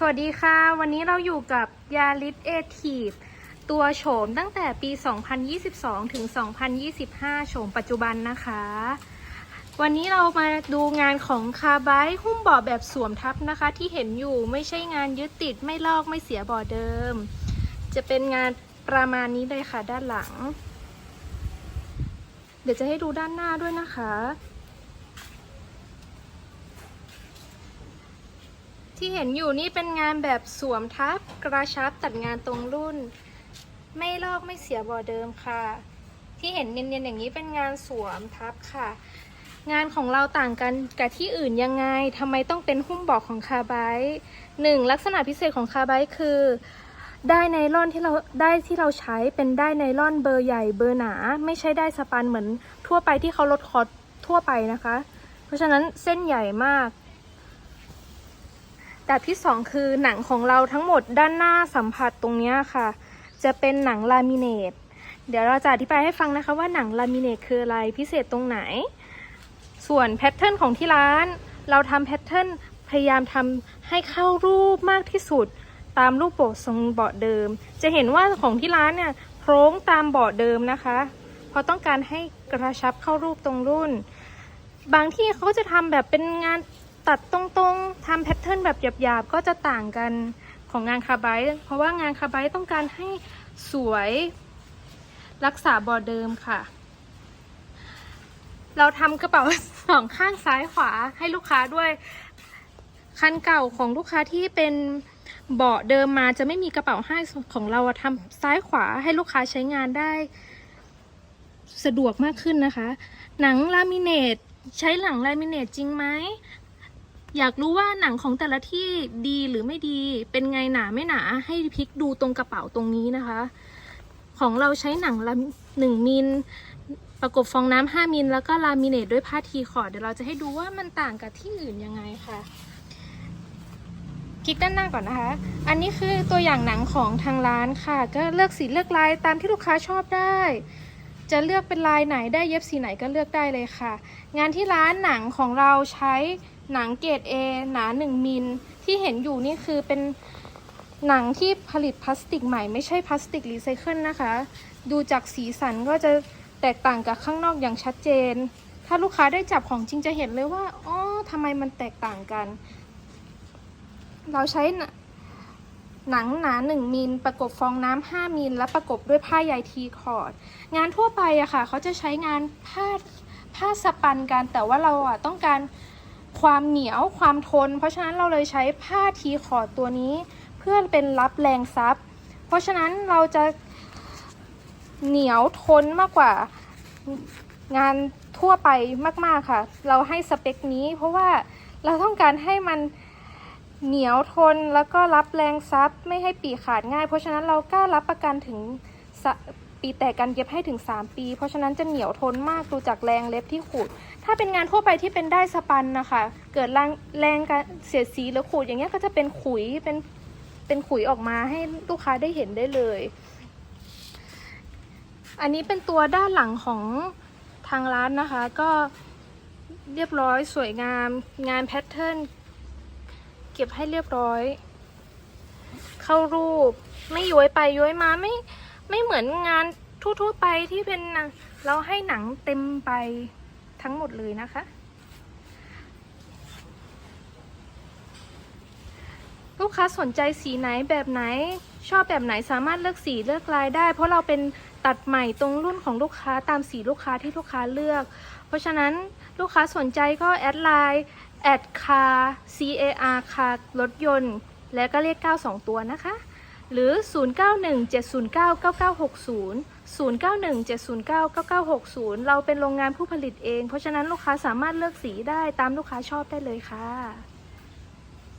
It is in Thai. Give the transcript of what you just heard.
สวัสดีค่ะ วันนี้เราอยู่กับยาลิสเอทีฟตัวโฉมตั้งแต่ปี 2022 ถึง 2025 โฉมปัจจุบันนะคะ วันนี้เรามาดูงานของคาไบายหุ้มเบาะแบบสวมทับนะคะ ที่เห็นอยู่ไม่ใช่งานยึดติดไม่ลอกไม่เสียเบาะเดิม จะเป็นงานประมาณนี้เลยค่ะด้านหลัง เดี๋ยวจะให้ดูด้านหน้าด้วยนะคะ ที่เห็นอยู่นี่เป็นงานแบบสวมทับกระชับตัดงานตรงรุ่น ไม่ลอกไม่เสียบอเดิมค่ะ ที่เห็นเนียนๆอย่างนี้เป็นงานสวมทับค่ะ งานของเราต่างกันกับที่อื่นยังไงทำไมต้องเป็นหุ้มบอกของคาไบหนึ่งลักษณะพิเศษของคาไบคือได้ไนล่อนที่เราได้ที่เราใช้เป็นได้ไนล่อนเบอร์ใหญ่เบอร์หนา ไม่ใช่ได้สปันเหมือนทั่วไปที่เขาลดคอร์ทั่วไปนะคะ เพราะฉะนั้นเส้นใหญ่มาก แบบที่สองคือหนังของเราทั้งหมดด้านหน้าสัมผัสตรงนี้ค่ะ จะเป็นหนังลามิเนตเดี๋ยวเราจะอธิบายให้ฟังนะคะว่าหนังลามิเนตคืออะไรพิเศษตรงไหน ส่วนแพทเทิร์นของที่ร้าน เราทำแพทเทิร์นพยายามทำให้เข้ารูปมากที่สุด ตามรูปโบสทรงเบาะเดิม จะเห็นว่าของที่ร้านเนี่ยโครงตามเบาะเดิมนะคะ เพราะต้องการให้กระชับเข้ารูปตรงรุ่น บางที่เขาจะทำแบบเป็นงาน ตัดตรงๆทำแพทเทิร์นแบบหยาบๆ ก็จะต่างกันของงานคาร์ไบต์เพราะว่างานคาร์ไบต์ต้องการให้สวยรักษาบอเดิมค่ะ เราทำกระเป๋าสองข้างซ้ายขวาให้ลูกค้าด้วย คันเก่าของลูกค้าที่เป็นเบาะเดิมมาจะไม่มีกระเป๋าให้ของเราทำซ้ายขวาให้ลูกค้าใช้งานได้ สะดวกมากขึ้นนะคะ หนังลามิเนตใช้หนังลามิเนตจริงไหม อยากรู้ว่าหนังของแต่ละที่ดีหรือไม่ดี เป็นไงหนาไม่หนา ให้พลิกดูตรงกระเป๋าตรงนี้นะคะ ของเราใช้หนังละหนึ่งมิลประกบฟองน้ำห้ามิลแล้วก็ลามิเนตด้วยผ้าทีคอร์ดเดี๋ยวเราจะให้ดูว่ามันต่างกับที่อื่นยังไงค่ะคลิกด้านหน้าก่อนนะคะ อันนี้คือตัวอย่างหนังของทางร้านค่ะ ก็เลือกสีเลือกลายตามที่ลูกค้าชอบได้ จะเลือกเป็นลายไหนได้เย็บสีไหนก็เลือกได้เลยค่ะ งานที่ร้านหนังของเราใช้ หนังเกรด A หนา 1 มิล ที่เห็นอยู่นี่คือเป็นหนังที่ผลิตพลาสติกใหม่ไม่ใช่พลาสติกรีไซเคิลนะคะ ดูจากสีสันก็จะแตกต่างกับข้างนอกอย่างชัดเจน ถ้าลูกค้าได้จับของจริงจะเห็นเลยว่าอ๋อทำไมมันแตกต่างกัน เราใช้หนัหนังหนา 1 มิล ประกบฟองน้ำ5มิล และประกบด้วยผ้าใยทีคอร์ด งานทั่วไปอะค่ะ เขาจะใช้งานผ้าผ้าสปันกัน แต่ว่าเราอะต้องการ ความเหนียวความทน เพราะฉะนั้นเราเลยใช้ผ้าทีคอดตัวนี้ เพื่อเป็นรับแรงซับเพราะฉะนั้นเราจะเหนียวทนมากกว่างานทั่วไปมากๆค่ะ เราให้สเปคนี้เพราะว่าเราต้องการให้มันเหนียวทนแล้วก็รับแรงซับไม่ให้ปีขาดง่าย เพราะฉะนั้นเรากล้ารับประกันถึง ปีแตกกันเย็บให้ถึง 3 ปี เพราะฉะนั้นจะเหนียวทนมากดูจากแรงเล็บที่ขูด ถ้าเป็นงานทั่วไปที่เป็นได้สปันนะคะ เกิดแรงแรงการเสียดสีหรือขูดอย่างเงี้ยก็จะเป็นขุยเป็นเป็นขุยออกมาให้ลูกค้าได้เห็นได้เลย อันนี้เป็นตัวด้านหลังของทางร้านนะคะ ก็เรียบร้อยสวยงามงานแพทเทิร์นเก็บให้เรียบร้อย เข้ารูปไม่ย้วยไปย้วยมาไม่ ไม่เหมือนงานทั่วๆไปที่เป็นเราให้หนังเต็มไปทั้งหมดเลยนะคะ ลูกค้าสนใจสีไหนแบบไหน ชอบแบบไหนสามารถเลือกสีเลือกลายได้ เพราะเราเป็นตัดใหม่ตรงรุ่นของลูกค้าตามสีลูกค้าที่ลูกค้าเลือก เพราะฉะนั้นลูกค้าสนใจก็แอดไลน์แอดคาร์ C A R คารถยนต์ และก็เลข9 2 ตัวนะคะ หรือ 0917099960 0917099960 เราเป็นโรงงานผู้ผลิตเอง เพราะฉะนั้นลูกค้าสามารถเลือกสีได้ตามลูกค้าชอบได้เลยค่ะ